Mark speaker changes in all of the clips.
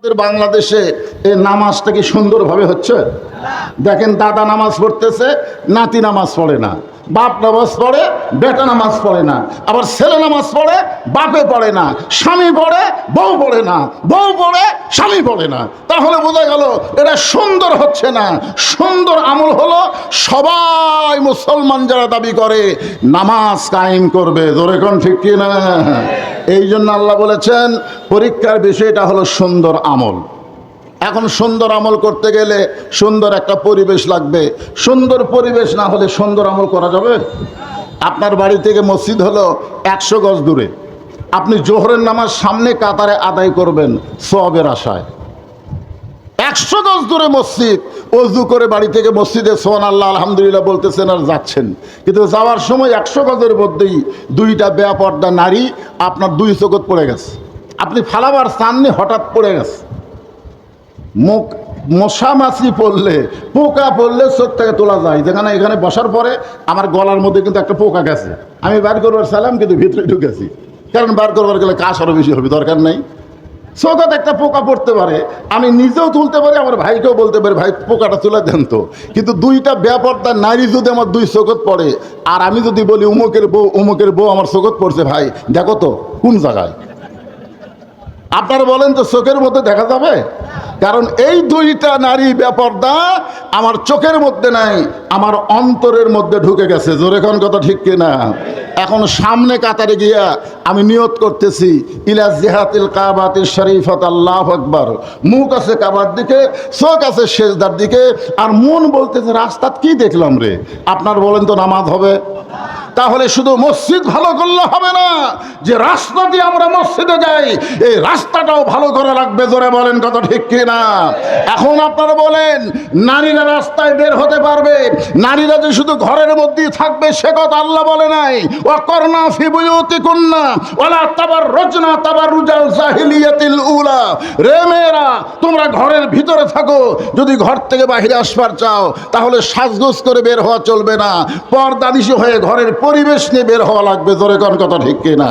Speaker 1: আমাদের বাংলাদেশে এই নামাজটা কি সুন্দরভাবে হচ্ছে? দেখেন দাদা নামাজ পড়তেছে, নাতি নামাজ পড়ে না। বাপ নামাজ পড়ে, বেটা নামাজ পড়ে না। আবার ছেলে নামাজ পড়ে, বাপে পড়ে না। স্বামী পড়ে, বউ পড়ে না। বউ পড়ে, স্বামী পড়ে না। তাহলে বোঝা গেল, এটা সুন্দর হচ্ছে না। সুন্দর আমল হলো, সবাই মুসলমান যারা দাবি করে, নামাজ কায়েম করবে। জোরে কোন ঠিক কি না এই জন্য আল্লাহ বলেছেন, পরীক্ষার বিষয়টা হলো সুন্দর আমল। এখন সুন্দর আমল করতে গেলে সুন্দর একটা পরিবেশ লাগবে। সুন্দর পরিবেশ না হলে সুন্দর আমল করা যাবে? আপনার বাড়ি থেকে মসজিদ হলো একশো গজ দূরে। আপনি জোহরের নামাজ সামনে কাতারে আদায় করবেন সবের আশায়। একশো গজ দূরে মসজিদ। অজু করে বাড়ি থেকে মসজিদে সোহান আল্লাহ আলহামদুলিল্লাহ বলতেছেন আর যাচ্ছেন। কিন্তু যাওয়ার সময় একশো গজের মধ্যেই দুইটা বেপর্দা নারী আপনার দুই চোখত পড়ে গেছে। আপনি ফালাবার সামনে হঠাৎ পড়ে গেছে। মুখ মশা মাছি পড়লে, পোকা পড়লে চোখ থেকে তোলা যায়। যেখানে এখানে বসার পরে আমার গলার মধ্যে কিন্তু একটা পোকা গেছে। আমি বার করবার সালাম, কিন্তু ভিতরে ঢুকেছি। কারণ বার করবার গেলে কাজ আরও বেশি হবে, দরকার নেই। চোখাতে একটা পোকা পড়তে পারে। আমি নিজেও তুলতে পারি, আমার ভাইকেও বলতে পারি, ভাই, পোকাটা তুলে দেন তো। কিন্তু দুইটা ব্যাপারটা নারী যদি আমার দুই চোখত পড়ে, আর আমি যদি বলি, উমুকের বউ উমুকের বউ আমার চোখত পড়ছে, ভাই, দেখো তো, কোন জায়গায়? আপনারা বলেন তো চোখের মধ্যে দেখা যাবে? কারণ এই দুইটা নারী ব্যাপারটা আমার চোখের মধ্যে নাই, আমার অন্তরের মধ্যে ঢুকে গেছে। জোরে কোন কথা ঠিক কিনা? এখন সামনে কাতারে গিয়া আমি নিয়ত করতেছি, ইলা জিহাতিল কাবাতিল শরীফত, আল্লাহ আকবার। মুখ আছে কাবার দিকে, চোখ আছে শেষদার দিকে, আর মন বলতেছে, রাস্তাত কি দেখলাম রে? আপনার বলেন তো নামাজ হবে? তাহলে শুধু মসজিদ ভালো করলে হবে না, যে রাস্তা দিয়ে আমরা মসজিদে যাই, এই রাস্তাটাও ভালো করা লাগবে, জোরে বলেন কত ঠিক কিনা? এখন আপনারা বলেন, নারীরা রাস্তায় বের হতে পারবে, নারীরা যে শুধু ঘরের মধ্যেই থাকবে, সে কথা আল্লাহ বলে নাই। ও করনা ফিবুয়তি কন্যা ওলা তাবার রচনা তাবার রুজাল জাহিলিয়াতিল উলা। রে মেয়েরা, তোমরা ঘরের ভিতরে থাকো, যদি ঘর থেকে বাহিরে আসবার চাও, তাহলে সাজগোজ করে বের হওয়া চলবে না। পর্দাদিশি হয়ে ঘরের পরিবেশ নিয়ে বের হওয়া লাগবে, জোরে কোন কথা ঠিক কিনা?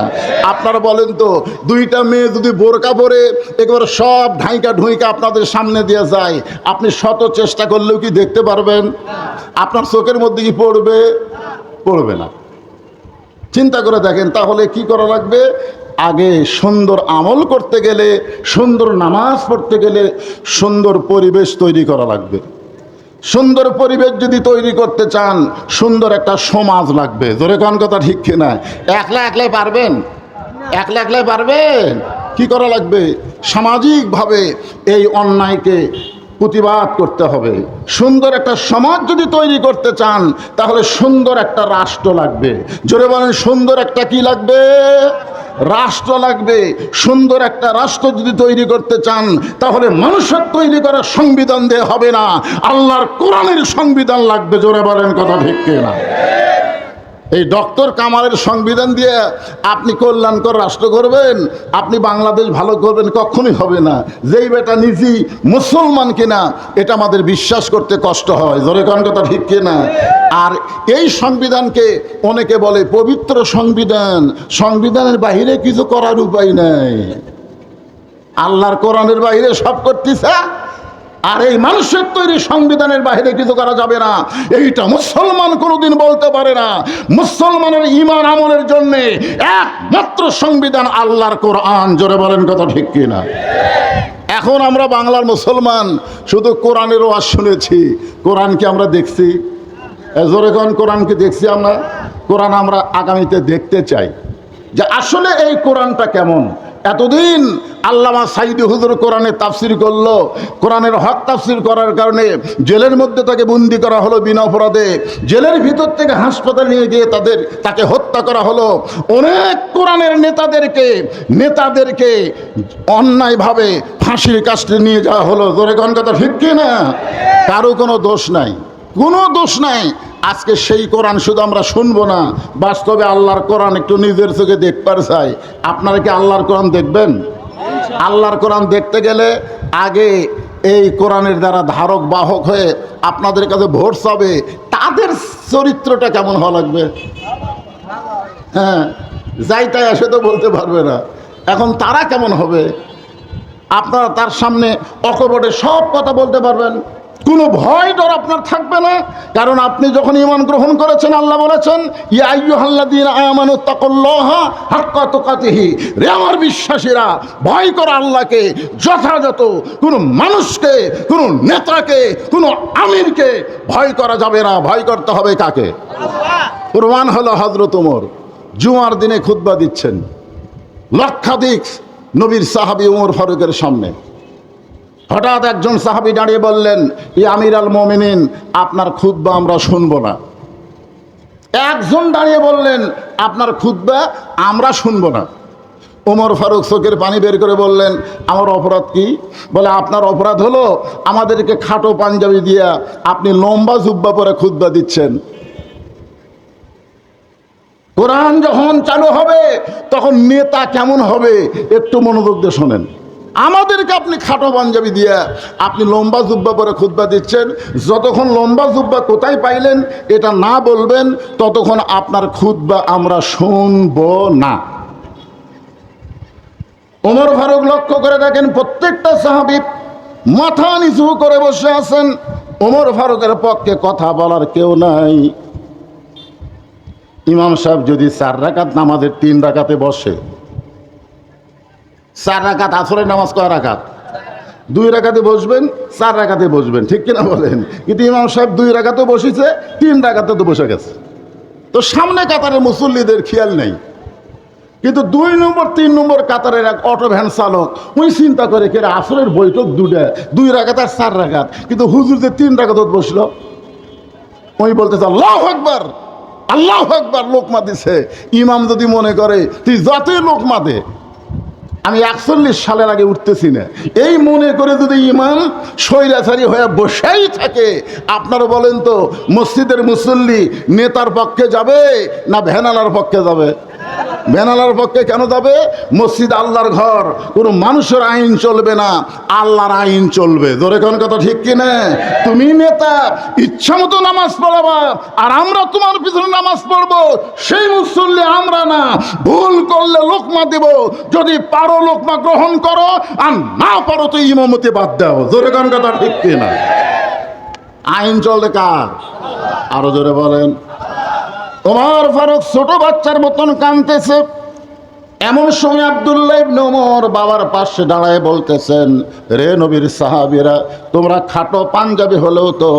Speaker 1: আপনারা বলেন তো, দুইটা মেয়ে যদি বোরকা পরে একেবারে সব ঢাইকা ঢুইকা আপনাদের সামনে দিয়ে যায়, আপনি শত চেষ্টা করলেও কি দেখতে পারবেন? আপনার চোখের মধ্যে কি পড়বে? পড়বে না। চিন্তা করে দেখেন, তাহলে কি করা লাগবে? আগে সুন্দর আমল করতে গেলে, সুন্দর নামাজ পড়তে গেলে সুন্দর পরিবেশ তৈরি করা লাগবে। সুন্দর পরিবেশ যদি তৈরি করতে চান, সুন্দর একটা সমাজ লাগবে। জোরে কোন কথা ঠিক কিনা একলা একলাই পারবেন? একলা একলাই পারবেন? কি করা লাগবে? সামাজিকভাবে এই অন্যায়কে প্রতিবাদ করতে হবে। সুন্দর একটা সমাজ যদি তৈরি করতে চান, তাহলে সুন্দর একটা রাষ্ট্র লাগবে। জোরে বলেন, সুন্দর একটা কি লাগবে? রাষ্ট্র লাগবে। সুন্দর একটা রাষ্ট্র যদি তৈরি করতে চান, তাহলে মানুষের তৈরি করার সংবিধান দিয়ে হবে না। আল্লাহর কোরআনের সংবিধান লাগবে, জোরে বলেন কথা ঠিক না এই ডক্টর কামালের সংবিধান দিয়ে আপনি কল্যাণকর রাষ্ট্র করবেন আপনি বাংলাদেশ ভালো করবেন, কখনোই হবে না। যেই বেটা নিজেই মুসলমান কিনা, এটা আমাদের বিশ্বাস করতে কষ্ট হয়। জোরে কোন কথা ঠিক কিনা? আর এই সংবিধানকে অনেকে বলে পবিত্র সংবিধান। সংবিধানের বাইরে কিছু করার উপায় নাই। আল্লাহর কোরআনের বাইরে সব করতেছে। আর এই মানুষের তৈরি সংবিধানের বাইরে কিছু করা যাবে না। এইটা মুসলমান কোনোদিন বলতে পারে না। মুসলমানের ইমান আমলের জন্য একমাত্র সংবিধান আল্লাহর কোরআন। জোরে বলেন কথা ঠিক কিনা? এখন আমরা বাংলার মুসলমান, শুধু কোরআনেরও আজ শুনেছি। কোরআনকে আমরা দেখছি? জোরে কোন কোরআনকে দেখছি আমরা? কোরআন আমরা আগামীতে দেখতে চাই। যে আসলে এই কোরআনটা কেমন? এতদিন আল্লামা সাইদি হুজুর কোরআনে তাফসির করল, কোরআনের হক তাফসির করার কারণে জেলের মধ্যে তাকে বন্দি করা হলো বিনা অপরাধে, জেলের ভিতর থেকে হাসপাতালে নিয়ে গিয়ে তাদের, তাকে হত্যা করা হলো। অনেক কোরআনের নেতাদেরকে নেতাদেরকে অন্যায়ভাবে ফাঁসির কাস্টে নিয়ে যাওয়া হলো। জোরে কোন কথা ঠিক না কারও কোনো দোষ নাই। কোনো দোষ নাই। আজকে সেই কোরআন শুধু আমরা শুনব না, বাস্তবে আল্লাহর কোরআন একটু নিজের চোখে দেখবার চাই। আপনারা কি আল্লাহর কোরআন দেখবেন? আল্লাহর কোরআন দেখতে গেলে আগে এই কোরআনের দ্বারা ধারক, বাহক হয়ে আপনাদের কাছে ভোট চাবে, তাদের চরিত্রটা কেমন হওয়া লাগবে? হ্যাঁ যাই তাই আসে তো বলতে পারবে না। এখন তারা কেমন হবে? আপনারা তার সামনে অকপটে সব কথা বলতে পারবেন। কোনো ভয় ডর আপনার থাকবে না। কারণ আপনি যখন ইমান গ্রহণ করেছেন, আল্লাহ বলেছেন রে আমার বিশ্বাসীরা, ভয় করো আল্লাহকে, যথাযথ কোনো মানুষকে, কোনো নেতাকে, কোনো আমিরকে ভয় করা যাবে না। ভয় করতে হবে কাকে? প্রমাণ হলো হজরত ওমর। জুমার দিনে খুতবা দিচ্ছেন। লক্ষাধিক নবীর সাহাবি ওমর ফারুকের সামনে। হঠাৎ একজন সাহাবি দাঁড়িয়ে বললেন ই আমির আল মোমিনিন, আপনার খুদ্া আমরা শুনব না। একজন দাঁড়িয়ে বললেন, আপনার খুদ্া আমরা শুনব না। ওমর ফারুক চোখের পানি বের করে বললেন, আমার অপরাধ কি? বলে, আপনার অপরাধ হলো আমাদেরকে খাটো পাঞ্জাবি দিয়া আপনি লম্বা জুব্বা পরে খুদ্া দিচ্ছেন। কোরআন যখন চালু হবে, তখন নেতা কেমন হবে একটু মনোযোগ দিয়ে শোনেন। আমাদেরকে আপনি খাটো পাঞ্জাবি দিয়ে আপনি লম্বা জুব্বা পরে খুদ্া দিচ্ছেন। যতক্ষণ লম্বা জুব্বা কোথায় পাইলেন, এটা না বলবেন, ততক্ষণ আপনার খুদ্া আমরা শুনব না। ওমর ফারুক লক্ষ্য করে দেখেন প্রত্যেকটা সাহাবি মাথা নিচু করে বসে আছেন। ওমর ফারুকের পক্ষে কথা বলার কেউ নাই। ইমাম সাহেব যদি চার রাকাত নামাজের তিন রাকাতে বসে চার রাকাত আসরের নামাজ কয় রাকাত? দুই রাকাতে বসবেন, চার রাকাতে বসবেন, ঠিক কিনা বলেন? কিন্তু ইমাম সাহেব দুই রাকাতে বসেছে, তিন রাকাতে তো বসে গেছে। তো সামনে কাতারে মুসল্লিদের খেয়াল নেই। কিন্তু দুই নম্বর, তিন নম্বর কাতারের এক অটো ভ্যান চালক ওই চিন্তা করে কে আসরের বৈঠক দুটা, দুই রাকাত আর চার রাকাত। কিন্তু হুজুর যে তিন রাকাত বসল ওই বলতেছে, আল্লাহ একবার আল্লাহ একবার লোকমা দিছে ইমাম যদি মনে করে, তুই যতই লোকমা দে আমি একচল্লিশ সালের আগে উঠতেছি না। এই মনে করে যদি ইমাম স্বৈরাচারী হয়ে বসেই থাকে, আপনারা বলেন তো, মসজিদের মুসল্লি নেতার পক্ষে যাবে না ভ্যানালার পক্ষে যাবে? ভ্যানালার পক্ষে কেন যাবে? মসজিদ আল্লাহর ঘর। কোনো মানুষের আইন চলবে না, আল্লাহর আইন চলবে। ধরে কোন কথা ঠিক কিনা? তুমি নেতা, ইচ্ছা মতো নামাজ পড়াবা, আর আমরা তোমার পিছনে নামাজ পড়ব। সেই মুসল্লি আমরা না। ভুল করলে লোকমা দেব। যদি পারো লোকমা গ্রহণ করো, আর না পারো তো ইমামতি বাদ দাও। জোরে কোন কথা ঠিক কিনা? আইন চলবে কার? আরও জোরে বলেন। ওমর ফারুক ছোট বাচ্চার মতন কানতেছে। এমন সময় আবদুল্লাহ ইবনে ওমর বাবার পাশে দাঁড়ায় বলতেছেন, রে নবীর সাহাবীরা, তোমরা খাটো পাঞ্জাবি হলেও তো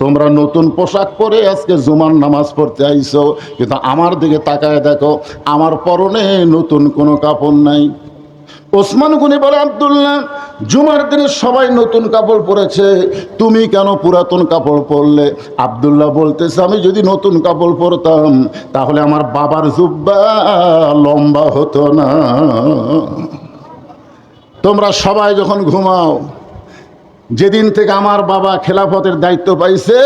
Speaker 1: তোমরা নতুন পোশাক পরে আজকে জুমার নামাজ পড়তে আইছো। কিন্তু আমার দিকে তাকায় দেখো, আমার পরনে নতুন কোনো কাপড় নাই। ওসমান গুনি বলে, আবদুল্লাহ, জুমার দিনে সবাই নতুন কাপড় পরেছে। তুমি কেন পুরাতন কাপড় পরলে? আবদুল্লাহ বলতেছে, আমি যদি নতুন কাপড় পরতাম, তাহলে আমার বাবার জুব্বা লম্বা হতো না। তোমরা সবাই যখন ঘুমাও, যেদিন থেকে আমার বাবা খেলাফতের দায়িত্ব পাইছে,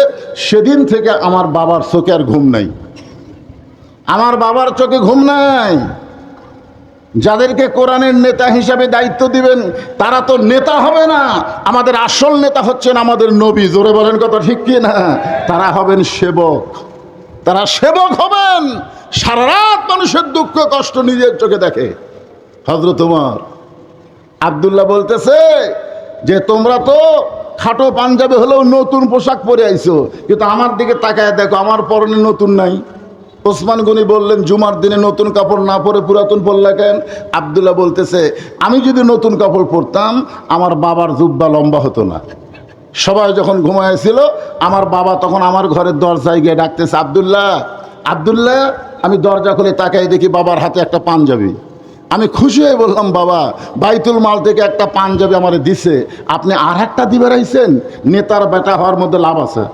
Speaker 1: সেদিন থেকে আমার বাবার চোখে আর ঘুম নাই। আমার বাবার চোখে ঘুম নাই। যাদেরকে কোরআনের নেতা হিসাবে দায়িত্ব দিবেন, তারা তো নেতা হবে না। আমাদের আসল নেতা হচ্ছেন আমাদের নবী। জোরে বলেন কথা ঠিক কি না? তারা হবেন সেবক। তারা সেবক হবেন। সারা রাত মানুষের দুঃখ, কষ্ট নিজের চোখে দেখে। হজরত তোমার আবদুল্লাহ বলতেছে যে, তোমরা তো খাটো পাঞ্জাবে হলেও নতুন পোশাক পরে আইছো, কিন্তু আমার দিকে তাকায় দেখো, আমার পরনে নতুন নাই। ওসমান গনি বললেন, জুমার দিনে নতুন কাপড় না পরে পুরাতন পরলা কেন? আবদুল্লাহ বলতেছে, আমি যদি নতুন কাপড় পরতাম, আমার বাবার জুব্বা লম্বা হতো না। সবাই যখন ঘুমাইছিল আমার বাবা তখন আমার ঘরের দরজায় গিয়ে ডাকতেছে, আবদুল্লাহ আবদুল্লাহ, আমি দরজা খুলে তাকাই দেখি বাবার হাতে একটা পাঞ্জাবি। আমি খুশি হয়ে বললাম, বাবা, বাইতুল মাল থেকে একটা পাঞ্জাবি আমার দিছে। আপনি আর একটা দিবে রাইছেন নেতার বেটা হওয়ার মধ্যে লাভ আছে।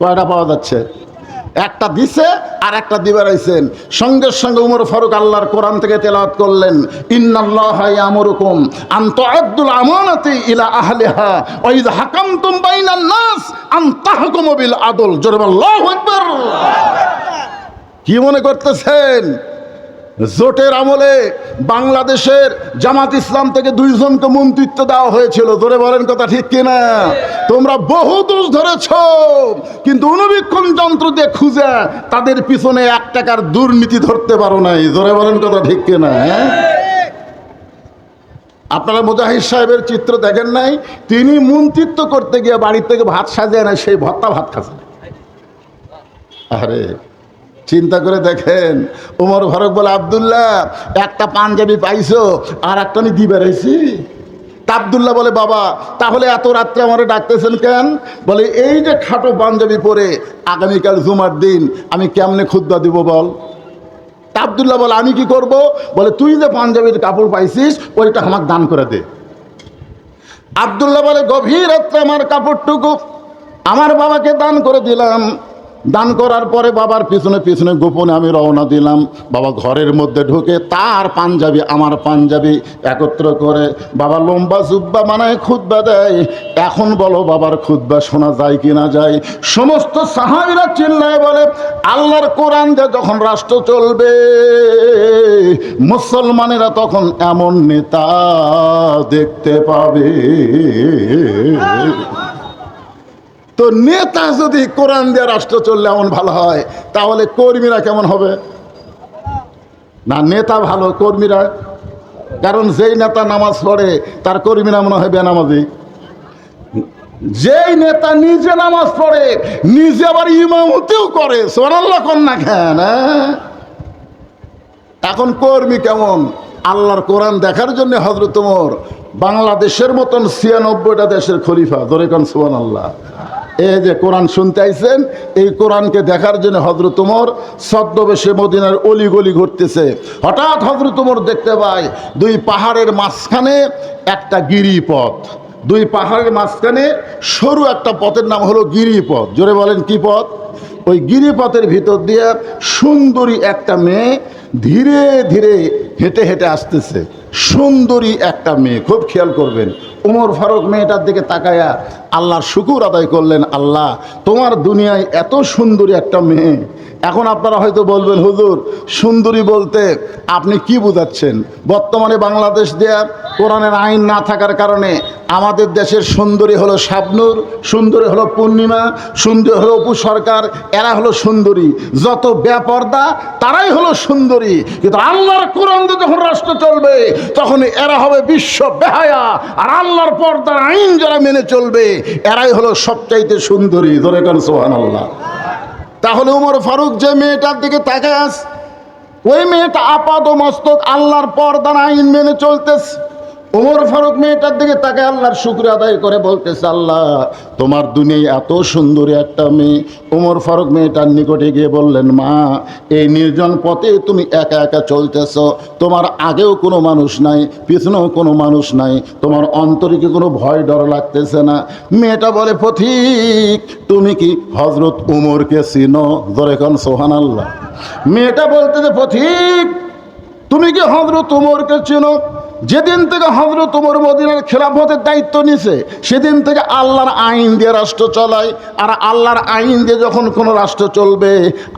Speaker 1: কয়টা পাওয়া যাচ্ছে? একটা দিছে আর একটা দিবে রয়েছেন সঙ্গে সঙ্গে উমর ফারুক আল্লাহর কোরআন থেকে তেলাওয়াত করলেন ইন্নাল্লাহ ইয়ামুরুকুম আন তুআদ্দুল আমানাতি ইলা আহলিহা ওয়া ইযা হাকামতুম বাইনান নাস আন তাহকুমু বিল আদল। জোরে আল্লাহু আকবার। কি মনে করতেছেন? জোটের আমলে বাংলাদেশের জামাত ইসলাম থেকে দুইজনকে মন্ত্রিত্ব দেওয়া হয়েছিল। ধরে বলেন কথা ঠিক কিনা? তোমরা বহু দোষ ধরেছ, কিন্তু অনুবীক্ষণ যন্ত্র দিয়ে খুঁজে তাদের পিছনে এক টাকার দুর্নীতি ধরতে পারো নাই। ধরে বলেন কথা ঠিক কিনা হ্যাঁ? আপনারা মুজাহিদ সাহেবের চিত্র দেখেন নাই? তিনি মন্ত্রিত্ব করতে গিয়ে বাড়ির থেকে ভাত সাজিয়ে না সেই ভত্তা ভাত খাচ্ছেন। আরে চিন্তা করে দেখেন। উমর ফারুক বলে, আবদুল্লাহ, একটা পাঞ্জাবি পাইছো আর একটা আমি দিবে রয়েছি আবদুল্লাহ বলে, বাবা, তাহলে এত রাত্রে আমারে ডাকতেছেন কেন? বলে, এই যে খাটো পাঞ্জাবি পরে আগামীকাল জুমার দিন আমি কেমনে ক্ষুদ্র দিব বল? আবদুল্লাহ বলে, আমি কি করব? বলে, তুই যে পাঞ্জাবির কাপড় পাইছিস, ওইটা আমাকে দান করে দে। আবদুল্লাহ বলে, গভীর রাত্রে আমার কাপড়টুকু আমার বাবাকে দান করে দিলাম। দান করার পরে বাবার পিছনে পিছনে গোপনে আমি রওনা দিলাম। বাবা ঘরের মধ্যে ঢুকে তার পাঞ্জাবি, আমার পাঞ্জাবি একত্র করে বাবা লম্বা জুব্বা মানায় খুদ্া দেয়। এখন বলো বাবার খুদ্া শোনা যায় কি না যায়? সমস্ত সাহাবিরা চিল্লায় বলে, আল্লাহর কোরআন যে যখন রাষ্ট্র চলবে, মুসলমানেরা তখন এমন নেতা দেখতে পাবে। তো নেতা যদি কোরআন দিয়ে রাষ্ট্র চললে এমন ভালো হয়, তাহলে কর্মীরা কেমন হবে? না, নেতা ভালো, কর্মীরা। কারণ যেই নেতা নামাজ পড়ে, তার কর্মীরা মনে হয় বেনামাজি। যেই নেতা নিজে নামাজ পড়ে, নিজে আবার ইমামতিও করে সোনাল্লাহ কন্যা খান? এখন কর্মী কেমন? আল্লাহর কোরআন দেখার জন্য হজরত বাংলাদেশের মতন ছিয়ানব্বইটা দেশের খলিফা, ধরে কান সোহান আল্লাহ এই যে কোরআন শুনতে আইছেন, এই কোরআনকে দেখার জন্য হজরত উমর ছদ্মবেশে মদিনার অলি গলি ঘুরতেছে। হঠাৎ হজরত দেখতে পায়, দুই পাহাড়ের মাঝখানে একটা গিরিপথ। দুই পাহাড়ের মাঝখানে সরু একটা পথের নাম হলো গিরিপথ। জোরে বলেন কি পথ? ওই গিরিপথের ভিতর দিয়ে সুন্দরী একটা মেয়ে ধীরে ধীরে হেঁটে হেঁটে আসতেছে। সুন্দরী একটা মেয়ে, খুব খেয়াল করবেন। উমর ফারুক মেয়েটার দিকে তাকায়া আল্লাহর শুকুর আদায় করলেন, আল্লাহ, তোমার দুনিয়ায় এত সুন্দরী একটা মেয়ে এখন আপনারা হয়তো বলবেন, হুজুর, সুন্দরী বলতে আপনি কি বোঝাচ্ছেন? বর্তমানে বাংলাদেশ দেয়া কোরআনের আইন না থাকার কারণে আমাদের দেশের সুন্দরী হলো শাবনুর, সুন্দরী হলো পূর্ণিমা, সুন্দরী হলো অপু সরকার, এরা হলো সুন্দরী। যত বেপর্দা, তারাই হলো সুন্দরী। কিন্তু আল্লাহর কোরআন যখন রাষ্ট্র চলবে, তখন এরা হবে বিশ্ব বেহায়া। আর আল্লাহর পর্দার আইন যারা মেনে চলবে, এরাই হলো সবচাইতে সুন্দরী। ধরে কেন সোহান আল্লাহ তাহলে উমর ফারুক যে মেয়েটার দিকে তাকে আস, ওই মেয়েটা আপাত মস্তক আল্লাহর পর্দার আইন মেনে চলতেছে। ওমর ফারুক মেয়েটার দিকে তাকে আল্লাহর শুক্র আদায় করে বলতেছে, আল্লাহ, তোমার দুনিয়ায় এত সুন্দরী একটা মেয়ে। ওমর ফারুক মেয়েটার নিকটে গিয়ে বললেন, মা, এই নির্জন পথে তুমি একা একা চলতেছ। তোমার আগেও কোনো মানুষ নাই, পিছনেও কোনো মানুষ নাই। তোমার অন্তরিকে কোনো ভয় ডর লাগতেছে না? মেয়েটা বলে পথিক তুমি কি হজরত উমরকে চিনো? ধরে এখন সোহান আল্লাহ মেয়েটা বলতেছে পথিক তুমি কি হজরত উমরকে চেনো? যেদিন থেকে হজরত উমর মদিনার খেলাফতের দায়িত্ব নিছে, সেদিন থেকে আল্লাহর আইন দিয়ে রাষ্ট্র চালায়। আর আল্লাহর আইন দিয়ে যখন কোনো রাষ্ট্র চলবে,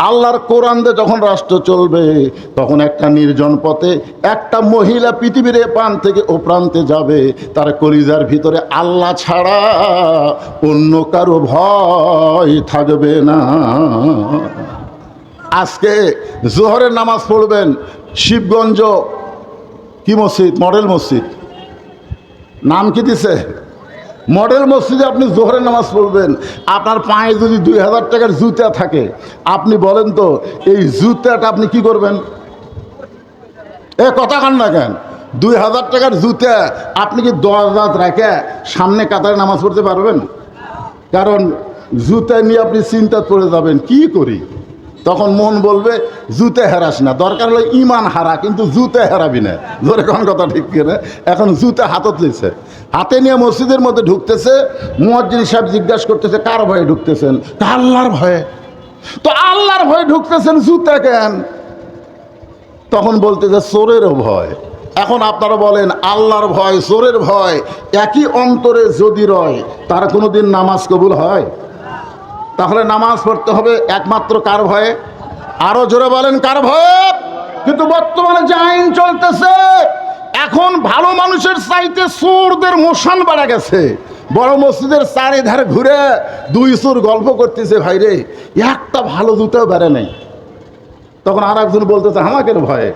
Speaker 1: আল্লাহর কোরআন দিয়ে যখন রাষ্ট্র চলবে, তখন একটা নির্জন পথে একটা মহিলা পৃথিবীর এ প্রান্ত থেকে ও প্রান্তে যাবে। তার কলিজার ভিতরে আল্লাহ ছাড়া অন্য কারও ভয় থাকবে না। আজকে জোহরের নামাজ পড়বেন, শিবগঞ্জ কি মসজিদ? মডেল মসজিদ। নাম কি দিছে? মডেল মসজিদে আপনি জোহরের নামাজ পড়বেন। আপনার পায়ে যদি দুই হাজার টাকার জুতা থাকে, আপনি বলেন তো, এই জুতাটা আপনি কি করবেন? এ, কথা কান না কেন? দুই হাজার টাকার জুতা আপনি কি দশ হাজার রেখে সামনে কাতারে নামাজ পড়তে পারবেন? কারণ জুতা নিয়ে আপনি চিন্তা করে যাবেন, কি করি? তখন মন বলবে, জুতে হারাস না। দরকার হলে ইমান হারা, কিন্তু জুতে হারাবি না। ধরে কোন কথা ঠিক করে এখন জুতে হাতত লিছে হাতে নিয়ে মসজিদের মধ্যে ঢুকতেছে, মুয়াজ্জিন সাহেব জিজ্ঞাসা করতেছে, কার ভয়ে ঢুকতেছেন? তা আল্লাহর ভয়ে। তো আল্লাহর ভয়ে ঢুকতেছেন জুতে কেন? তখন বলতেছে চোরেরও ভয়। এখন আপনারা বলেন, আল্লাহর ভয়, চোরের ভয়। একই অন্তরে যদি রয়, তার কোনোদিন নামাজ কবুল হয়? তাহলে নামাজ পড়তে হবে একমাত্র কার ভয়ে? আরও জোরে বলেন কার ভয়ে? কিন্তু বর্তমানে যে আইন চলতেছে, এখন ভালো মানুষের চাইতে সুরদের মোশান বাড়া গেছে। বড় মসজিদের চারিধারে ঘুরে দুই সুর গল্প করতেছে ভাইরে একটা ভালো জুতাও বেড়ে নেই। তখন আর একজন বলতেছে আমাকে ভয়ে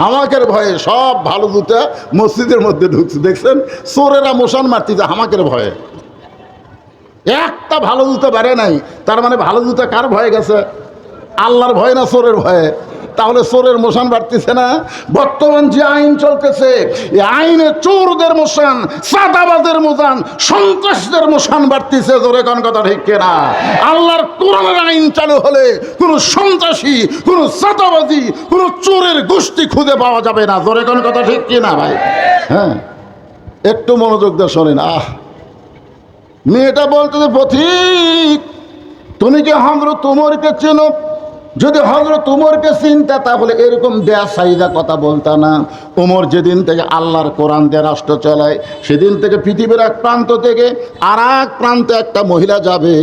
Speaker 1: হামাকের ভয়ে সব ভালো জুতা মসজিদের মধ্যে ঢুকছে। দেখছেন, চোরেরা মোশান মারতেছে হামাকের ভয়ে। একটা ভালো জুতো বেড়ে নাই। তার মানে ভালো জুতো কার ভয়ে গেছে? আল্লাহর ভয় না চোরের ভয়ে? তাহলে চোরের মোশান বাড়তেছে না? বর্তমান যে আইন চলতেছে, এই আইনে চোরদের মোশান সাদাবাদের মোশান, সন্ত্রাসদের মোশান বাড়তেছে, জোরে কোন কথা ঠিক কেনা? আল্লাহর কোরআনের আইন চালু হলে কোনো সন্ত্রাসী, কোনো সাদাবাজি কোনো চোরের গোষ্ঠী খুঁজে পাওয়া যাবে না। জোরে কোন কথা ঠিক কিনা ভাই? হ্যাঁ একটু মনোযোগ দিয়ে শোনেন। আহ মেয়েটা বলতে পথিক, তুমি কি হজরত উমরকে চেনো, যদি হজরত উমরকে চিনতা, তাহলে এরকম বেসাইদা কথা বলতা না। উমর যেদিন থেকে আল্লাহর কোরআন দিয়ে রাষ্ট্র চালায়, সেদিন থেকে পৃথিবীর এক প্রান্ত থেকে আর এক প্রান্তে একটা মহিলা যাবে।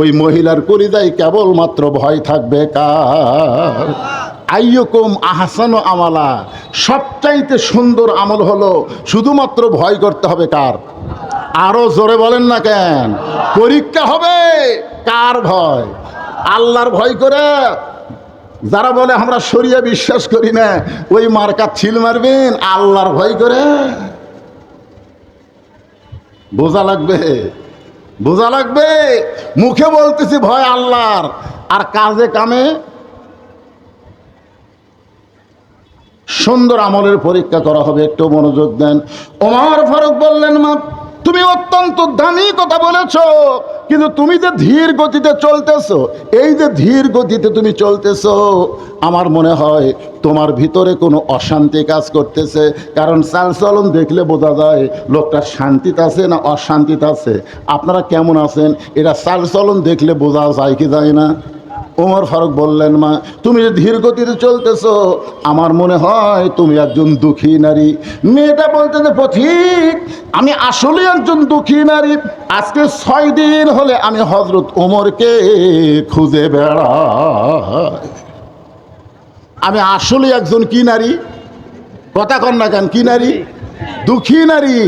Speaker 1: ওই মহিলার কলিদায় কেবলমাত্র ভয় থাকবে কার? আইয়কুম আহসান আমালা। সবচাইতে সুন্দর আমল হলো, শুধুমাত্র ভয় করতে হবে কার? আরও জোরে বলেন না কেন? পরীক্ষা হবে, কার ভয়? আল্লাহর ভয় করে। যারা বলে, আমরা সরিয়ে বিশ্বাস করি না, ওই মার্কা ছিল মারবেন। আল্লাহর ভয় করে। বোঝা লাগবে? বোঝা লাগবে? মুখে বলতেছি ভয় আল্লাহর। আর কাজে কামে সুন্দর আমলের পরীক্ষা করা হবে। একটু মনোযোগ দেন। ওমর ফারুক বললেন, মা তুমি অত্যন্ত দামি কথা বলেছ, কিন্তু তুমি যে ধীর গতিতে চলতেছো, এই যে ধীর গতিতে তুমি চলতেছ, আমার মনে হয় তোমার ভিতরে কোনো অশান্তি কাজ করতেছে। কারণ চালচলন দেখলে বোঝা যায় লোকটা শান্তিতে আছে না অশান্তিতে আছে। আপনারা কেমন আছেন? এটা চালচলন দেখলে বোঝা যায় কি যায় না? ওমর ফারুক বললেন, মা, তুমি যে ধীর গতিতে চলতেছো, আমার মনে হয় তুমি একজন দুঃখী নারী। মেয়েটা বলতে যে পথিক, আমি আসলে একজন দুঃখী নারী। আজকে ছয় দিন হলে আমি হজরত ওমরকে খুঁজে বেড়াই। আমি আসলে একজন কি নারী? কথা কন না কেন, কি নারী? দুঃখী নারী।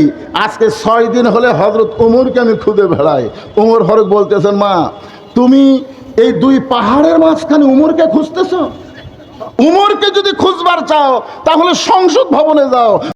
Speaker 1: আজকে ছয় দিন হলে হজরত উমরকে আমি খুঁজে বেড়াই। উমর ফারুক বলতেছেন, মা, তুমি এই দুই পাহাড়ের মাঝখানে উমরকে খুঁজতেছ? উমরকে যদি খুঁজবার চাও তাহলে সংসদ ভবনে যাও।